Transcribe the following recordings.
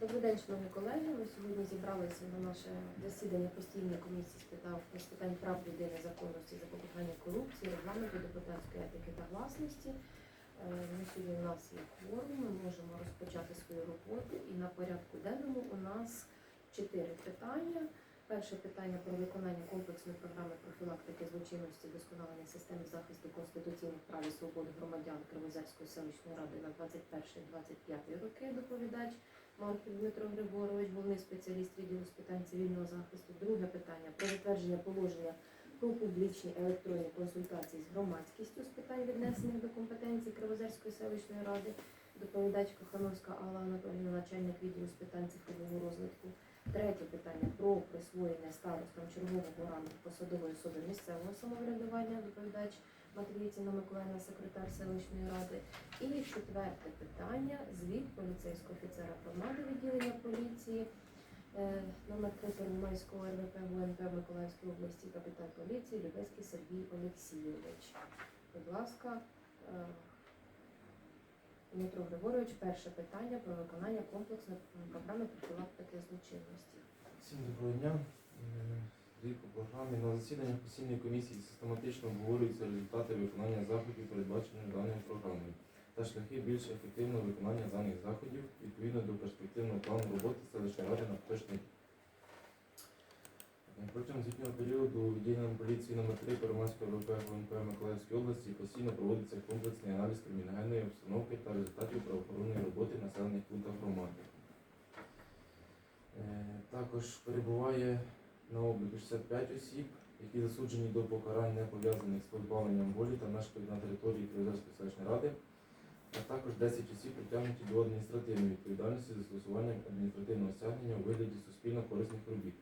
Добрий день, шановні колеги. Ми сьогодні зібралися на наше засідання постійної комісії з питань, прав людини, законності, запобігання корупції, регламенту депутатської етики та власності. Е, На сьогодні у нас є кворум, ми можемо розпочати свою роботу. І на порядку денному у нас чотири питання. Перше питання про виконання комплексної програми профілактики злочинності, досконалення системи захисту конституційних прав і свобод громадян Кривозерської селищної ради на 21-25 роки. Доповідач Марків Дмитро Григорович, головний спеціаліст відділу з питань цивільного захисту. Друге питання про затвердження положення про публічні електронні консультації з громадськістю з питань віднесених до компетенції Кривозерської селищної ради. Доповідач Кохановська Алла Анатолійовна, начальник відділу з питань цифрового розвитку. Третє питання про присвоєння старостам чергового рангу посадової особи місцевого самоврядування. Доповідач Матвійціна Миколаївна, секретар селищної ради. І четверте питання звіт поліцейського офіцера громади відділення поліції. е, Номер 3 Первомайського РВП ГУНП Миколаївської області, капітан поліції Любецький Сергій Олексійович. Будь ласка, е, Дмитро Григорович, перше питання про виконання комплексної програми профілактики злочинності. Всім доброго дня. Звіт програмі на засіданнях постійної комісії систематично обговорюються результати виконання заходів, передбачених даною програмою, та шляхи більш ефективного виконання даних заходів відповідно до перспективного плану роботи селищної ради на поточний. Протягом звітнього періоду відділенням поліції номер 3 Первомайського ВП ГУНП Миколаївської області постійно проводиться комплексний аналіз криміногенної обстановки та результатів правоохоронної роботи населених пунктах громади. Е, Також перебуває на обліку 65 осіб, які засуджені до покарань не пов'язаних з позбавленням волі та мешкають на території Кривозерської селищної ради, а також 10 осіб притягнуті до адміністративної відповідальності за застосуванням адміністративного стягнення у вигляді суспільно корисних робіт.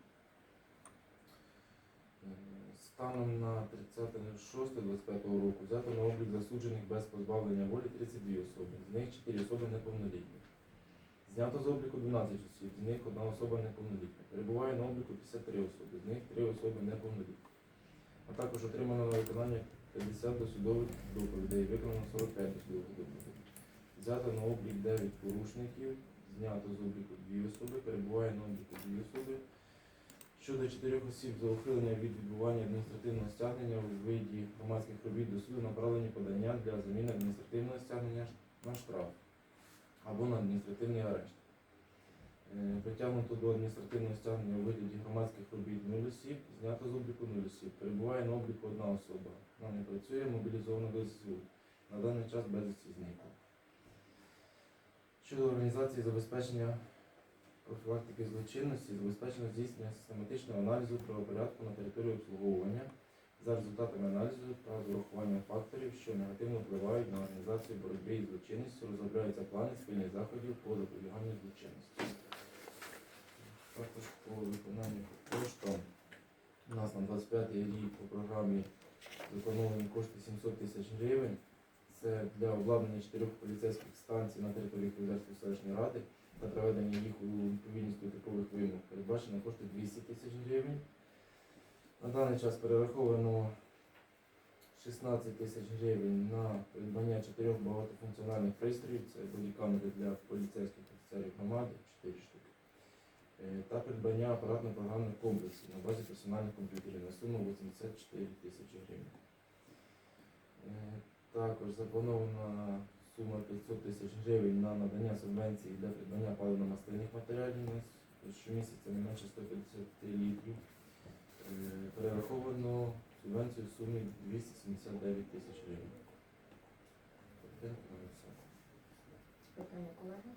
Станом на 30.06.25 року взято на облік засуджених без позбавлення волі 32 особи, з них 4 особи неповнолітні. Знято з обліку 12 осіб, з них одна особа неповнолітня. Перебуває на обліку 53 особи, з них 3 особи неповнолітні. А також отримано на виконання 50 досудових доповідей, виконано 45 досудових доповідей. Взято на облік 9 порушників, знято з обліку 2 особи, перебуває на обліку 2 особи. Щодо 4 осіб за ухилення від відбування адміністративного стягнення у виді громадських робіт до суду направлені подання для заміни адміністративного стягнення на штраф або на адміністративний арешт. Е, Притягнуто до адміністративного стягнення у вигляді громадських робіт 0 осіб, знято з обліку 0 осіб. Перебуває на обліку одна особа. Вона не працює, мобілізована до ЗСУ. На даний час безвісті зникла. Щодо організації забезпечення профілактики злочинності, забезпечення здійснення систематичного аналізу правопорядку на території обслуговування за результатами аналізу та з урахуванням факторів, що негативно впливають на організацію боротьби із злочинністю, розробляються плани спільних заходів по запобіганню злочинності. Також по виконанню коштам у нас на 25 рік по програмі заплановані кошти 700 тисяч гривень. Це для обладнання чотирьох поліцейських станцій на території Кривозерської селищної ради та приведення їх у відповідність до типових вимог. Передбачено кошти 200 тисяч гривень. На даний час перераховано 16 тисяч гривень на придбання чотирьох багатофункціональних пристроїв, це бодікамери для поліцейських офіцерів громади, 4 штуки, Е, та придбання апаратно-програмних комплексів на базі персональних комп'ютерів на суму 84 тисячі гривень. Е, Також запланована сума 500 тисяч гривень на надання субвенцій для придбання паливно-мастильних матеріалів щомісяця не менше 150 літрів. Е, Перераховано субвенцію в сумі 279 тисяч гривень. Ну, все. Питання колеги.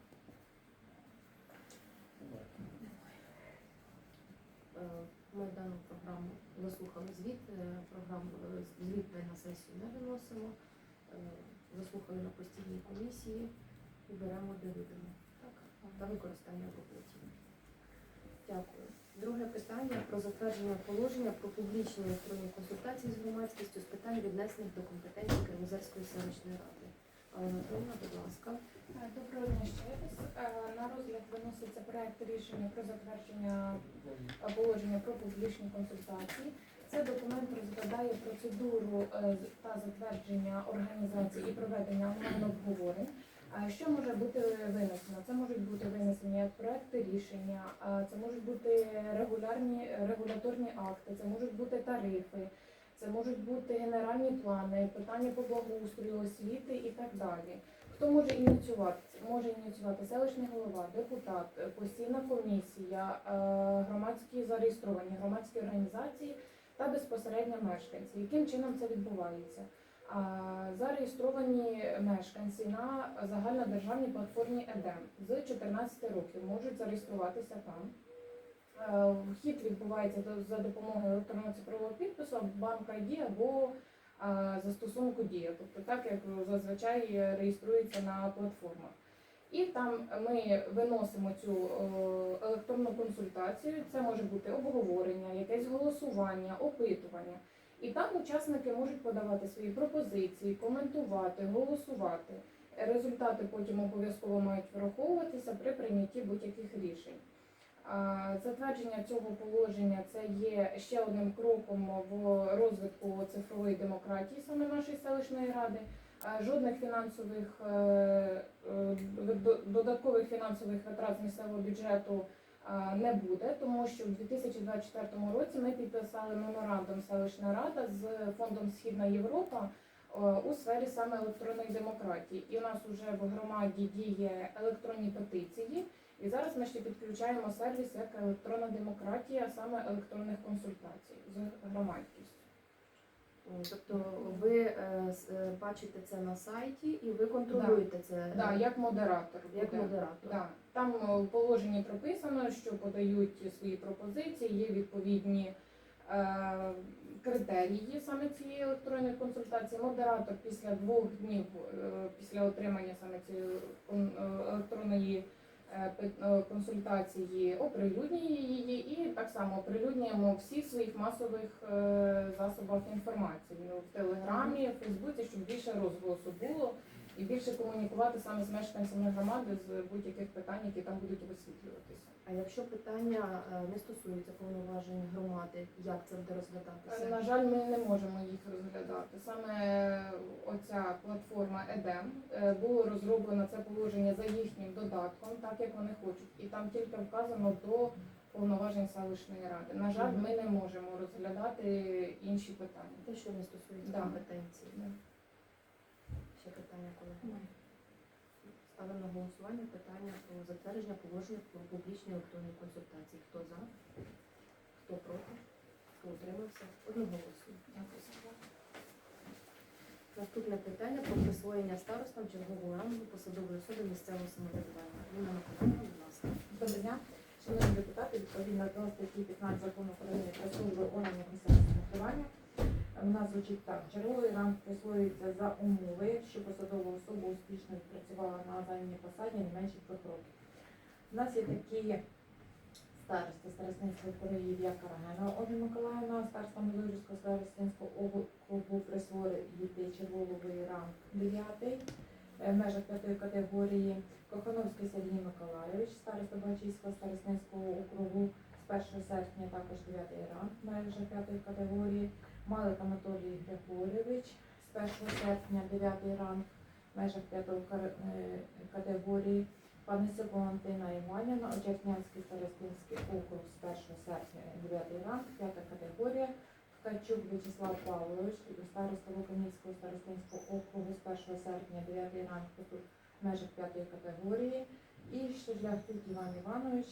Е, Ми дану програму заслухали звіт. е, Програму е, звіт на сесію не виносимо. Е, Заслухали на постійній комісії і беремо до відома. Так, та використання в роботі. Дякую. Друге питання про затвердження положення про публічні електронні консультації з громадськістю з питань віднесених до компетенції Кривозерської селищної ради. Алла Анатолійовна, будь ласка. Е, Доброго дня ще раз. Е, На розгляд виноситься проект рішення про затвердження е, положення про публічні консультації. Це документ розглядає процедуру та затвердження організації і проведення обговорень. Е, Що може бути винесено? Це можуть бути винесені як проекти рішення, це можуть бути регулярні регуляторні акти, це можуть бути тарифи, це можуть бути генеральні плани, питання по благоустрою, освіти і так далі. Хто може ініціювати? Може ініціювати селищний голова, депутат, постійна комісія, е, громадські зареєстровані громадські організації та безпосередньо мешканці. Яким чином це відбувається? А, Зареєстровані мешканці на загальнодержавній платформі ЕДЕМ з 14 років можуть зареєструватися там. Е, Вхід відбувається за допомогою електронного цифрового підпису, банк ID або застосунку Дія, тобто так як зазвичай реєструється на платформах. І там ми виносимо цю е, електронну консультацію. Це може бути обговорення, якесь голосування, опитування. І там учасники можуть подавати свої пропозиції, коментувати, голосувати. Результати потім обов'язково мають враховуватися при прийнятті будь-яких рішень. Затвердження цього положення це є ще одним кроком в розвитку цифрової демократії саме нашої селищної ради. Жодних фінансових е, е, до- додаткових фінансових витрат з місцевого бюджету не буде, тому що в 2024 році ми підписали меморандум селищна рада з фондом Східна Європа е, у сфері саме електронної демократії. І у нас вже в громаді діє електронні петиції. І зараз ми ще підключаємо сервіс як електронна демократія, саме електронних консультацій з громадськістю. М, Тобто ви е, е, бачите це на сайті і ви контролюєте це Да, е, як модератор. як буде. модератор. Да. Там е, в положенні прописано, що подають свої пропозиції, є відповідні е, критерії саме цієї електронної консультації. Модератор після двох днів е, після отримання саме цієї е, електронної е, е, консультації оприлюднює її і так само оприлюднюємо всіх своїх масових е, засобах інформації. Ну, в Телеграмі, в Фейсбуці, щоб більше розголосу було і більше комунікувати саме з мешканцями громади з будь-яких питань, які там будуть висвітлюватися. А якщо питання е, не стосується повноважень громади, як це буде розглядатися? Е, На жаль, ми не можемо їх розглядати. Саме оця платформа ЕДЕМ е, було розроблено це положення за їхнім додатком, так як вони хочуть, і там тільки вказано до повноважень селищної ради. На жаль, ми не можемо розглядати інші питання. Те, що не стосується Да. компетенції. Да. Ще питання, колеги? Ставимо на голосування питання про затвердження положення про публічні електронні консультації. Хто за? Хто проти? Хто утримався? Одноголосно. Дякую. Наступне питання про присвоєння старостам чергового рангу посадової особи місцевого самоврядування. Ніна Миколаївна, будь ласка. Доброго дня, шановні депутати, відповідно до статті 15 закону України про службу органів місцевого самоврядування. Нас звучить так, черговий ранг присвоюється за умови, якщо посадова особа успішно відпрацювала на займаній посаді не менше двох років. У нас є такі старости Старостинського Короїв'я Карагена Ольга Миколаївна, староста Миловського Старостинського округу присвоїти черговий ранг 9 в межах п'ятої категорії. Кохановський Сергій Миколайович, староста Бачівського старостинського округу з 1 серпня також 9 ранг в межах п'ятої категорії. Малик Анатолій Григорьович з 1 серпня 9 ранг в межах п'ятої кар- е, категорії. Панисюк Валентина Іванівна, Очернянський старостинський округ з 1 серпня 9 ранг, п'ята категорія. Ткачук Вячеслав Павлович, староста Луканівського старостинського округу з 1 серпня 9 ранг в межах п'ятої категорії. І Шевляхтюк Іван Іванович,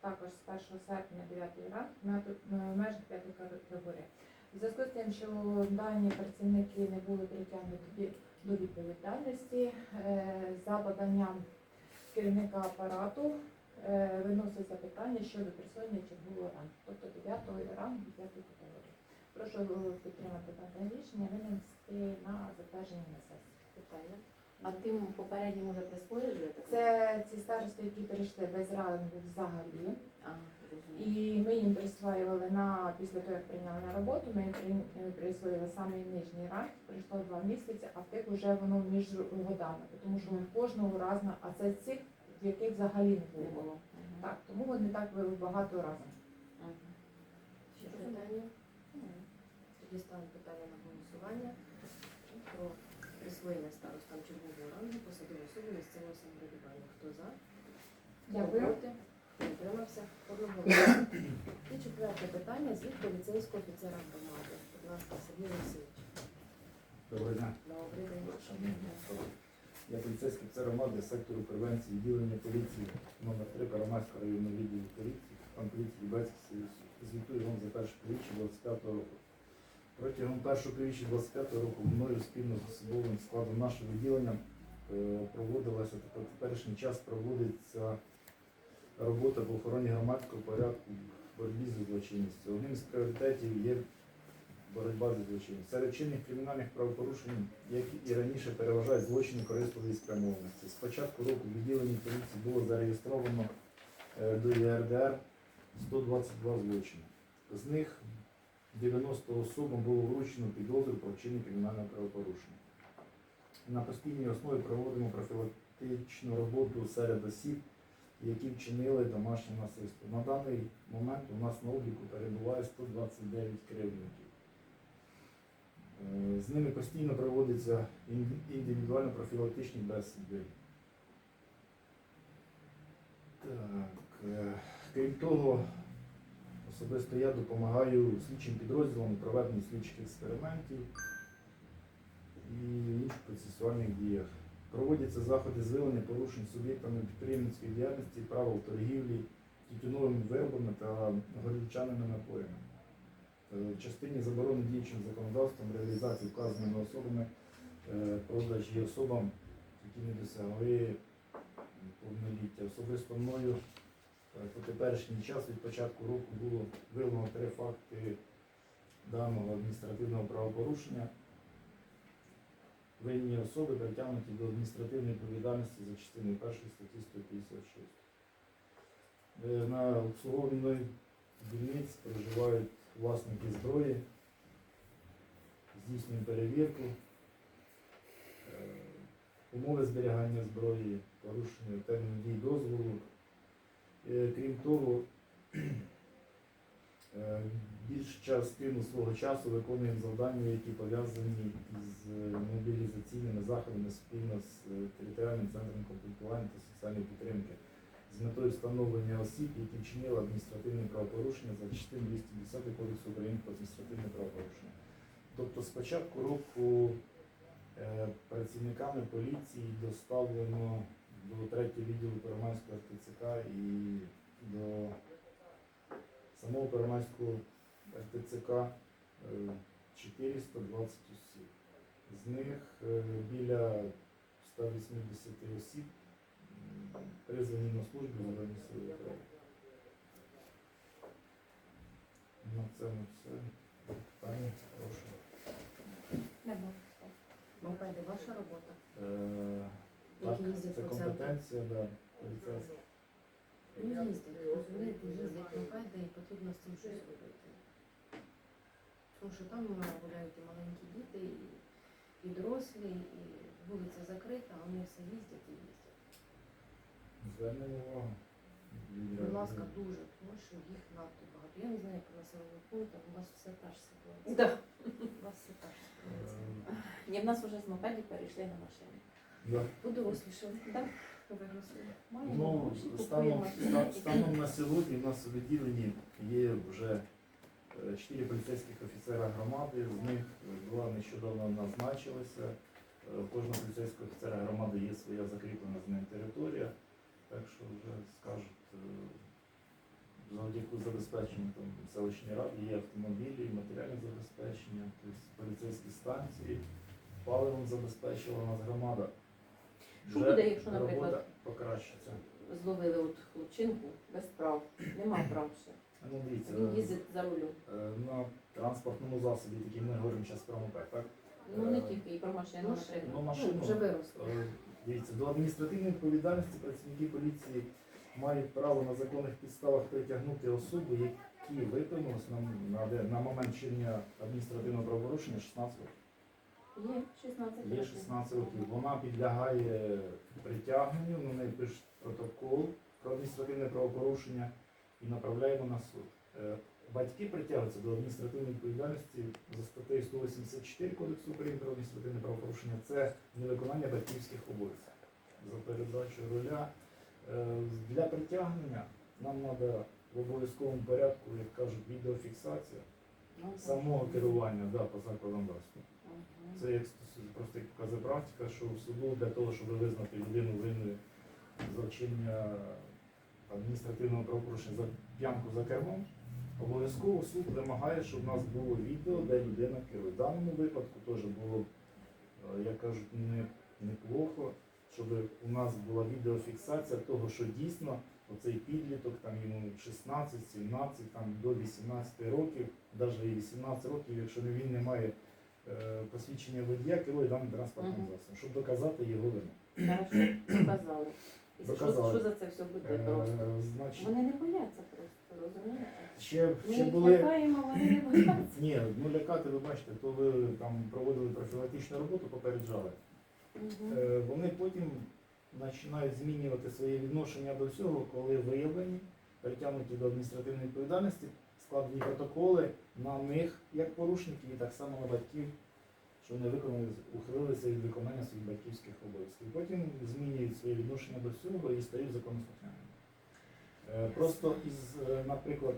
також з 1 серпня 9 ранг в межах п'ятої категорії. В зв'язку з тим, що дані працівники не були притягнуті до відповідальності, е, за поданням керівника апарату е, виноситься питання щодо присвоєння чергового рангу, тобто 9 рангу 9 категорії. Прошу е, підтримати дане рішення, винести на затвердження на сесії. Питання. А тим попереднім уже присвоїли? Це ці старости, які перейшли без рангу взагалі. А. І ми їм присвоювали на після того, як прийняли на роботу, ми їм присвоїли саме нижній ранг, пройшло два місяці, а в тих вже воно між годами, тому що кожного разно, а це цих, в яких взагалі не було. Мгм. Так, тому вони так були багато разом. Мгм. Ще питання? Тоді ставимо питання на голосування присвоєння старостам чергового рангу посадової особи місцевого самоврядування. Хто за? Дякую. Проти? Утримався? Одноголосно. І четверте питання. Звіт поліцейського офіцера громади. Будь ласка, Сергій Олексійович. Доброго дня. Добрий день. Я поліцейський офіцер громади сектору превенції відділення поліції номер 3 Карамайського районного відділу поліції, пан поліції Лібецький Союз. Звітую вам за перше півріччя 25 року. Протягом першого півріччя 25 року мною спільно з особовим складом нашого відділення е, проводилася в теперішній час проводиться робота по охороні громадського порядку в боротьбі з злочинністю. Одним з пріоритетів є боротьба зі злочинністю. Серед чинних кримінальних правопорушень, які і раніше переважають злочини корисливої спрямованості. З початку року в відділенні поліції було зареєстровано е, до ЄРДР 122 злочини. З них 90 особам було вручено підозру про вчинення кримінального правопорушення. На постійній основі проводимо профілактичну роботу серед осіб, які вчинили домашнє насильство. На даний момент у нас на обліку перебуває 129 кривдників. Е, З ними постійно проводяться ін- індивідуально профілактичні бесіди. Так, е, крім того, особисто я допомагаю слідчим підрозділам у проведенні слідчих експериментів і інших процесуальних діях. Проводяться заходи з виявлення порушень суб'єктами підприємницької діяльності, правил торгівлі, тютюновими виробами та горілчаними напоями. Е, В частині заборони діючим законодавством реалізації вказаними особами е, продаж є особам, які не досягли повноліття. Особисто мною по теперішній час від початку року було виявлено три факти даного адміністративного правопорушення. Винні особи притягнуті до адміністративної відповідальності за частиною першої статті 156. Е, На обслуговуванні мною дільниць проживають власники зброї, здійснюємо перевірку, е, умови зберігання зброї, порушення терміну дій дозволу. Е, Крім того, е, більш частину свого часу виконуємо завдання, які пов'язані з мобілізаційними заходами спільно з е, територіальним центром комплектування та соціальної підтримки з метою встановлення осіб, які вчинили адміністративне правопорушення за частиною 210 Кодексу України про адміністративне правопорушення. Тобто з початку року е, працівниками поліції доставлено до третього відділу Первомайського РТЦК і до самого Первомайського РТЦК е, 420 осіб. З них е, біля 180 осіб призвані на службу Збройні Сили України. На цьому все. Питання, прошу. Ваша робота. Так, їздять це компетенція, да, поліцейська. Ну, їздять, розумієте, їздять мопеди і потрібно з цим щось робити. Тому що там гуляють і маленькі діти, і, і дорослі, і вулиця закрита, а вони все їздять і їздять. Звернемо увагу. Будь ласка, дуже, тому що їх надто багато. Я не знаю, як по населених пунктах, у вас все та ж ситуація. Да. У вас все та ж ситуація. Е, Ні, в нас вже з мопедів перейшли на машини. Да. Подорослішали. Так. Ну, станом, на сьогодні в нас у відділенні є вже е, чотири поліцейських офіцера громади, з них е, два нещодавно назначилися. Е, У кожного поліцейського офіцера громади є своя закріплена з ним територія, так що вже скажуть, завдяки забезпеченню там, селищної ради є автомобілі, матеріальне забезпечення, тобто поліцейські станції, паливом забезпечила нас громада. Що Вже буде, якщо, робота наприклад, покращиться. Зловили от хлопчинку без прав. Нема прав ще. Ну, дивіться, Він їздить за рулем. е, на транспортному засобі, такий ми говоримо зараз про мопед, так? Ну не тільки і про машину, Машину. Ну, машину. Ну, вже виросли. Е, Дивіться, до адміністративної відповідальності працівники поліції мають право на законних підставах притягнути особу, які виповнилось на, на, де- на момент вчинення адміністративного правопорушення 16 років. Є 16 Є років. 16 років. Вона підлягає притягненню, на неї пишуть протокол про адміністративне правопорушення і направляємо на суд. Е, Батьки притягуються до адміністративної відповідальності за статтею 184 Кодексу України про адміністративне правопорушення. Це невиконання батьківських обов'язків за передачу роля Е, Для притягнення нам треба в обов'язковому порядку, як кажуть, відеофіксація Ну, самого керування да, по законодавству. Мгм. Це як просто показує практика, що в суду для того, щоб визнати людину винною за вчинення адміністративного правопорушення за п'янку за кермом, обов'язково суд вимагає, щоб в нас було відео, де людина керує. В даному випадку теж було, е, як кажуть, не, неплохо, щоб у нас була відеофіксація того, що дійсно оцей підліток, там йому 16, 17, там до 18 років, навіть і 18 років, якщо він не має е, посвідчення водія, керує даним транспортним Мгм. засобом, щоб доказати його вину. Хорошо, доказали. І що, Доказали. що за це все буде Е, значить, Вони не бояться просто, розумієте? ще, Ми ще їх були. лякаємо, вони не бояться. Ні, ну лякати, ви бачите, то ви там проводили профілактичну роботу, попереджали. Мгм. Е, Вони потім починають змінювати своє відношення до всього, коли виявлені, притягнуті до адміністративної відповідальності, складені протоколи на них як порушників і так само на батьків, що вони виконали, ухилилися від виконання своїх батьківських обов'язків. Потім змінюють своє відношення до всього і стають законослухняними. Е, Просто із, е, наприклад,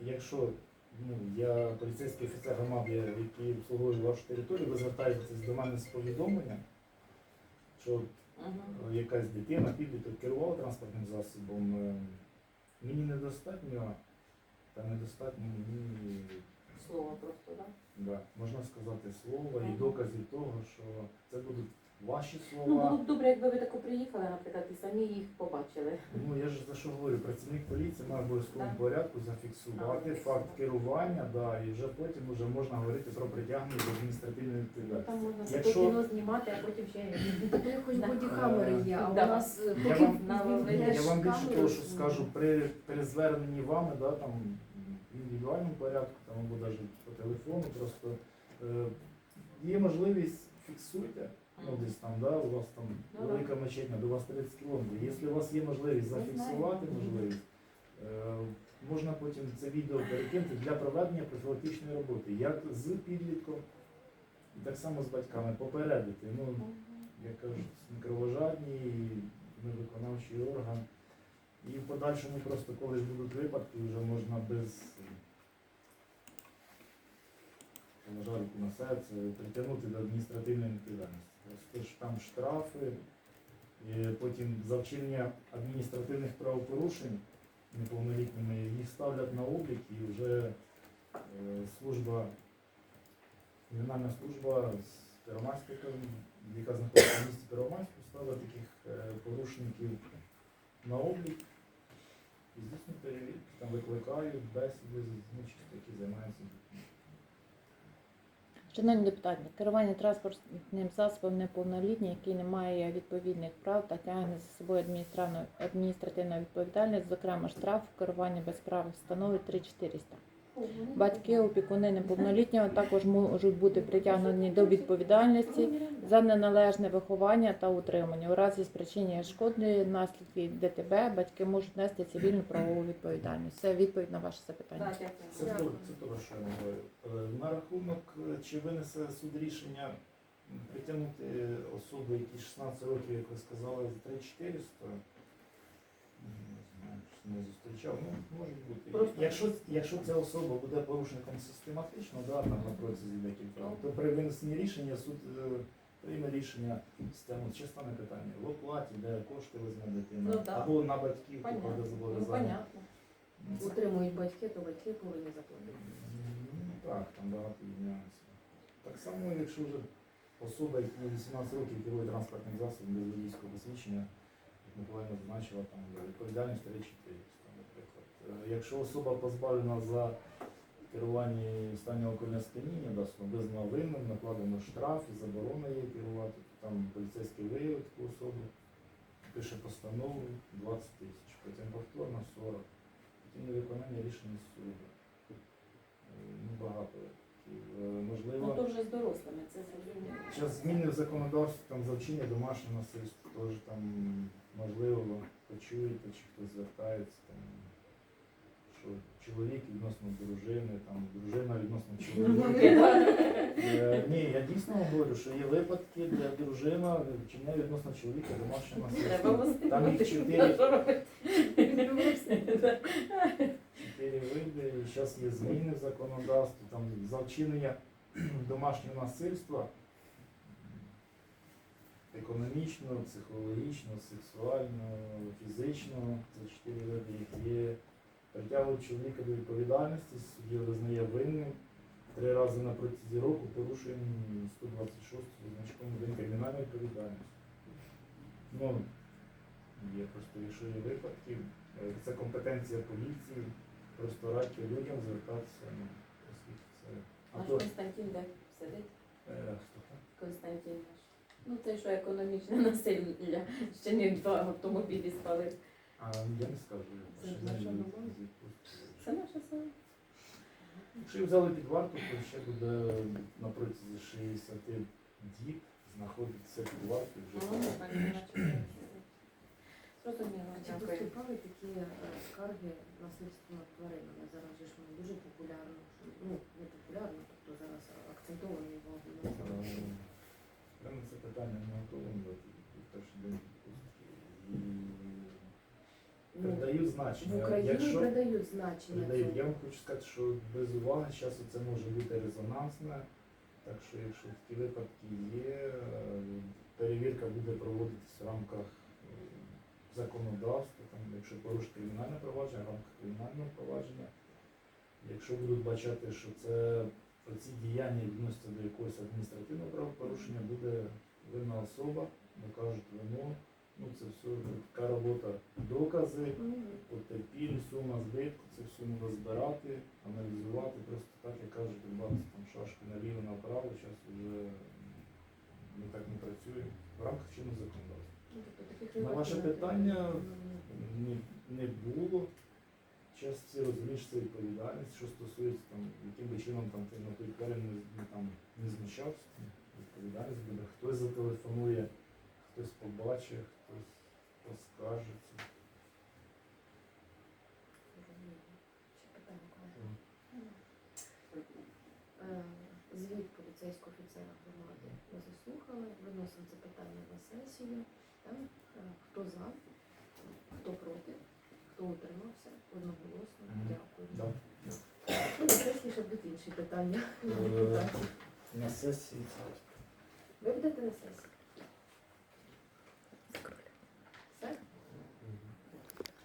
якщо ну, я поліцейський офіцер громади, який обслуговує вашу територію, ви звертаєтесь до мене з повідомленням, що Мгм. е, якась дитина, підліток керував транспортним засобом, е, мені недостатньо, та недостатньо мені, Слово просто, так? да, можна сказати, слова і доказів того, що це будуть ваші Ну, було слова. б добре, якби ви тако приїхали, наприклад, і самі їх побачили. Ну я ж за що говорю, працівник поліції має обов'язковому порядку зафіксувати А, факт так. керування, да, і вже потім вже можна говорити про притягнення до адміністративної Ну, відповідальності. Там можна Якщо- кіно знімати, а потім ще хоч бодікамери є, а у нас е, Я поки вам- Я вам більше того, що скажу, при, при зверненні вами, да, там, в індивідуальному порядку, там, або навіть по телефону, просто е, є можливість фіксуйте, ну десь там, да, у вас там Ну, велика мечетня, до вас 30 кілометрів. Якщо у вас є можливість зафіксувати можливість, е, можна потім це відео перекинути для проведення профілактичної роботи, як з підлітком, і так само з батьками, попередити. Ну, як кажуть, кровожадні, невиконавчий орган. І в подальшому просто коли ж будуть випадки, вже можна без положа руку на серце притягнути до адміністративної відповідальності. Там штрафи, потім за вчинення адміністративних правопорушень неповнолітніми їх ставлять на облік і вже е, служба, кримінальна служба з Первомайської, яка знаходиться в місті Первомайську, ставила таких е, порушників на облік і здійснюють перевірки, там викликають бесіди інших, які займаються. Шановні депутати, керування транспортним засобом неповнолітній, який не має відповідних прав та тягне за собою адміністративну відповідальність, зокрема штраф, керування без прав становить 3400. Батьки, опікуни неповнолітнього також можуть бути притягнені до відповідальності за неналежне виховання та утримання. У разі спричинення шкоди наслідків ДТБ батьки можуть нести цивільну правову відповідальність. Це відповідь на ваше запитання. Так. Це то, це то, що я говорю. Е, На рахунок, е, чи винесе суд рішення притягнути особу, які 16 років, як ви сказали, за 3400, м, не зустрічав, ну, може бути. Просто- Якщо, якщо ця особа буде порушником систематично, да, там, на протязі декілька то при винесенні рішення суд е, прийме рішення з чи стане питання в оплаті, де кошти візьме дитина, Ну, або на батьків Понятно. Ну, зобов'язання. понятно. Це- утримують батьки, то батьки повинні заплатити. Ну так, там багато є нюансів. Так само, якщо вже особа, яка 18 років керує транспортним засобом без водійського посвідчення, як Миколаївна зазначила, там відповідальність 3400, наприклад. Е, Якщо особа позбавлена за керування в стані сп'яніння, да, визнана винним, накладено штраф і заборона її керувати, там поліцейський виявить таку особу, пише постанову 20 тисяч, потім повторно 40, потім невиконання рішення суду. Е, Ну, багато. Е, Можливо, Ну, то вже з дорослими, це зрозуміло. Зараз зміни в законодавстві там за вчинення домашнього насильства теж там можливо почуєте, чи хтось звертається там, що чоловік відносно дружини, там дружина відносно чоловіка. Е, Ні, я дійсно говорю, що є випадки, де дружина вчиняє відносно чоловіка домашнє Треба насильство. Там їх чотири. Чотири види, і зараз є зміни в законодавстві, там за вчинення домашнього насильства економічно, психологічно, сексуально, фізично, це чотири види, їх є. Притягують чоловіка до відповідальності, суддя визнає винним. Три рази на протязі року порушуємо 126 зі значком 1 кримінальну відповідальність. Ну, є просто, якщо є випадки, е, це компетенція поліції, просто радьте людям звертатися, ну, оскільки це. А Наш то, Константин де сидить? е? Константин наш. Ну, це що економічне насилля. Ще не два автомобілі спалив. А я не скажу, Це ж ще наша не. Це наше село. Якщо їх взяли під варту, то ще буде на протязі 60 діб знаходитися під вартою вже. Ну, так. Зрозуміло, Чи дякую. поступали такі е, скарги насильства над тваринами? Зараз же ж воно дуже популярно. що- Ну, не популярно, тобто зараз акцентовано його. Е, Я на це питання не готовий дати в перший день відпустки. І Ну, передаю в. Україні Якщо придають значення. передають, я вам хочу сказати, що без уваги часу це може бути резонансне. Так що, якщо такі випадки є, е, перевірка буде проводитись в рамках е, законодавства, там, якщо порушить кримінальне провадження, в рамках кримінального провадження. Якщо будуть бачати, що це ці діяння відносяться до якогось адміністративного правопорушення, буде винна особа, докажуть вину. Ну це все така робота. Докази, Мгм. потерпілі, сума збитку, це все треба збирати, аналізувати. Просто так, як кажуть, рибалці там шашки наліво направо, зараз вже ми так не працюємо в рамках чинного законодавства. Ну, тобто На ваше питання не, не було. Час всі розуміють, це відповідальність, що стосується там, яким би чином там ти на той не, не, там, не знущався, відповідальність буде. Хтось зателефонує, хтось побачить, хтось поскаржиться. Е, Звіт поліцейського офіцера громади ми заслухали, виносимо це питання на сесію. Так? Е, Хто за, хто проти, хто утримався, одноголосно. Дякую. Ну, сесії ще будуть інші питання. Е, На сесії. Ви будете на сесії?